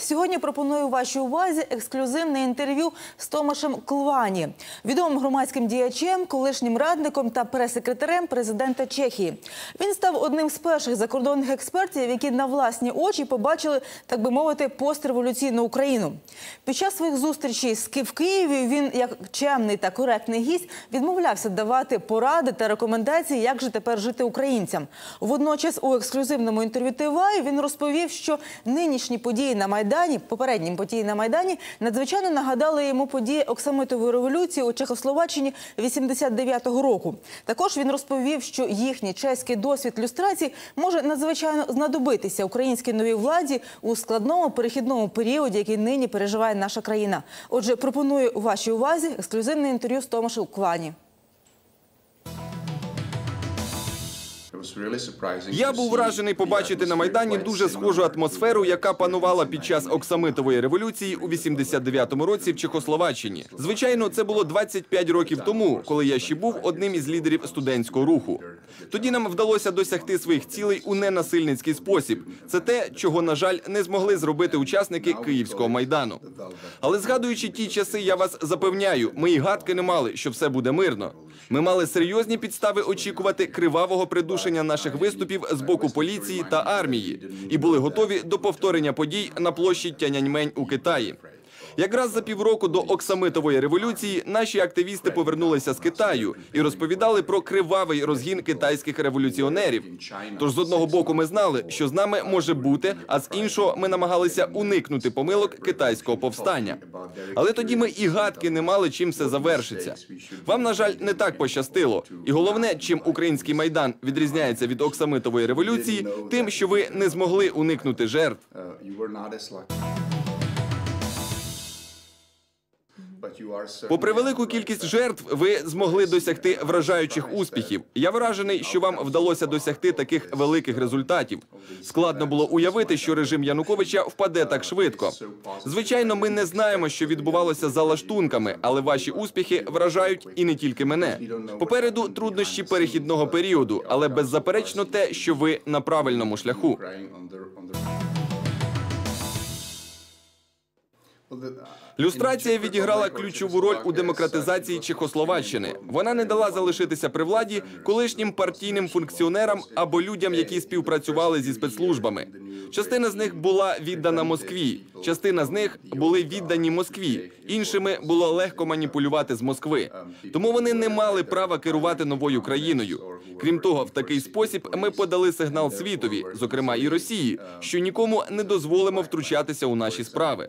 Сьогодні пропоную вашій увазі ексклюзивне інтерв'ю з Томашем Клвані, відомим громадським діячем, колишнім радником та прес-секретарем президента Чехії. Він став одним з перших закордонних експертів, які на власні очі побачили, так би мовити, постреволюційну Україну. Під час своїх зустрічей з Ки- в Києві він, як чемний та коректний гість, відмовлявся давати поради та рекомендації, як же тепер жити українцям. Водночас у ексклюзивному інтерв'ю ТВА він розповів, що нинішні події на Майдані, попередні події на Майдані, надзвичайно нагадали йому події Оксамитової революції у Чехословаччині 89-го року. Також він розповів, що їхній чеський досвід люстрації може надзвичайно знадобитися українській новій владі у складному перехідному періоді, який нині переживає наша країна. Отже, пропоную вашій увазі ексклюзивне інтерв'ю з Томашем Квані. Я був вражений побачити на майдані дуже схожу атмосферу, яка панувала під час Оксамитової революції у 89-му році в Чехословаччині. Звичайно, це було 25 років тому, коли я ще був одним із лідерів студентського руху. Тоді нам вдалося досягти своїх цілей у ненасильницький спосіб. Це те, чого на жаль не змогли зробити учасники Київського майдану. Але згадуючи ті часи, я вас запевняю, ми і гадки не мали, що все буде мирно. Ми мали серйозні підстави очікувати кривавого придушення наших виступів з боку поліції та армії і були готові до повторення подій на площі Тяньаньмень у Китаї. Якраз за півроку до Оксамитової революції наші активісти повернулися з Китаю і розповідали про кривавий розгін китайських революціонерів. Тож з одного боку ми знали, що з нами може бути, а з іншого ми намагалися уникнути помилок китайського повстання. Але тоді ми і гадки не мали, чим все завершиться. Вам, на жаль, не так пощастило. І головне, чим український майдан відрізняється від Оксамитової революції, тим, що ви не змогли уникнути жертв. Попри велику кількість жертв, ви змогли досягти вражаючих успіхів. Я вражений, що вам вдалося досягти таких великих результатів. Складно було уявити, що режим Януковича впаде так швидко. Звичайно, ми не знаємо, що відбувалося за лаштунками, але ваші успіхи вражають і не тільки мене. Попереду труднощі перехідного періоду, але беззаперечно те, що ви на правильному шляху. Люстрація відіграла ключову роль у демократизації Чехословаччини. Вона не дала залишитися при владі колишнім партійним функціонерам або людям, які співпрацювали зі спецслужбами. Частина з них була віддана Москві, частина з них були віддані Москві. Іншими було легко маніпулювати з Москви. Тому вони не мали права керувати новою країною. Крім того, в такий спосіб ми подали сигнал світові, зокрема і Росії, що нікому не дозволимо втручатися у наші справи.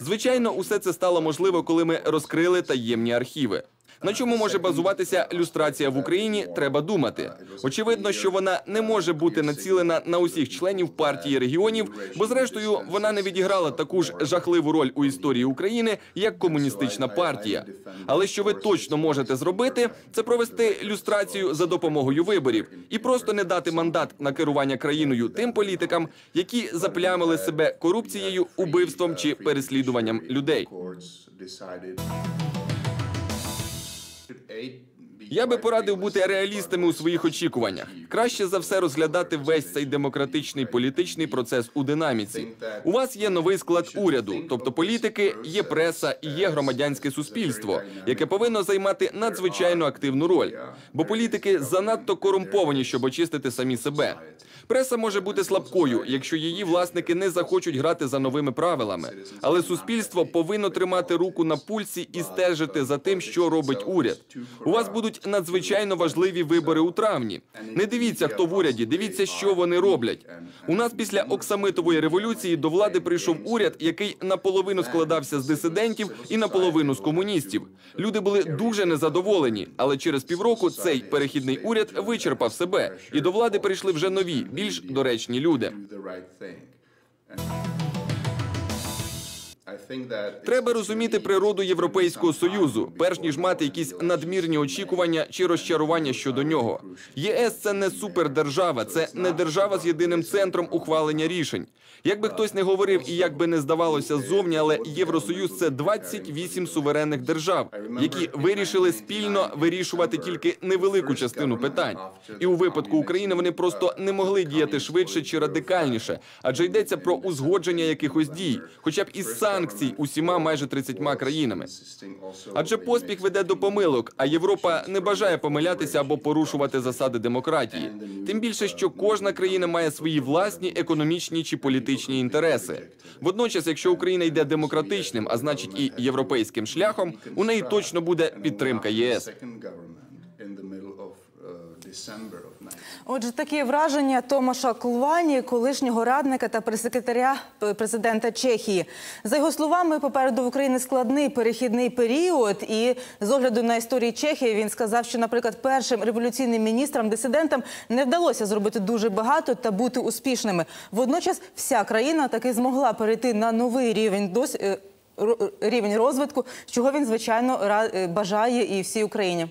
Звичайно, усе це стало можливо, коли ми розкрили таємні архіви. На чому може базуватися люстрація в Україні? Треба думати. Очевидно, що вона не може бути націлена на усіх членів партії регіонів, бо зрештою вона не відіграла таку ж жахливу роль у історії України, як комуністична партія. Але що ви точно можете зробити, це провести люстрацію за допомогою виборів і просто не дати мандат на керування країною тим політикам, які заплямили себе корупцією, убивством чи переслідуванням людей. eight Я би порадив бути реалістами у своїх очікуваннях. Краще за все розглядати весь цей демократичний політичний процес у динаміці. У вас є новий склад уряду, тобто політики, є преса і є громадянське суспільство, яке повинно займати надзвичайно активну роль. Бо політики занадто корумповані, щоб очистити самі себе. Преса може бути слабкою, якщо її власники не захочуть грати за новими правилами. Але суспільство повинно тримати руку на пульсі і стежити за тим, що робить уряд. У вас будуть надзвичайно важливі вибори у травні. Не дивіться, хто в уряді, дивіться, що вони роблять. У нас після Оксамитової революції до влади прийшов уряд, який наполовину складався з дисидентів і наполовину з комуністів. Люди були дуже незадоволені, але через півроку цей перехідний уряд вичерпав себе, і до влади прийшли вже нові, більш доречні люди. Треба розуміти природу Європейського союзу, перш ніж мати якісь надмірні очікування чи розчарування щодо нього. ЄС це не супердержава, це не держава з єдиним центром ухвалення рішень. Як би хтось не говорив і як би не здавалося ззовні, але Євросоюз це 28 суверенних держав, які вирішили спільно вирішувати тільки невелику частину питань. І у випадку України вони просто не могли діяти швидше чи радикальніше, адже йдеться про узгодження якихось дій, хоча б із санкцій усіма майже 30 країнами. Адже поспіх веде до помилок, а Європа не бажає помилятися або порушувати засади демократії. Тим більше, що кожна країна має свої власні економічні чи політичні інтереси. Водночас, якщо Україна йде демократичним, а значить і європейським шляхом, у неї точно буде підтримка ЄС. Отже, такі враження Томаша Клвані, колишнього радника та прес-секретаря президента Чехії. За його словами, попереду в Україні складний перехідний період. І з огляду на історію Чехії він сказав, що, наприклад, першим революційним міністрам дисидентам не вдалося зробити дуже багато та бути успішними. Водночас, вся країна таки змогла перейти на новий рівень дос... е, рівень розвитку, чого він звичайно е, бажає і всій Україні.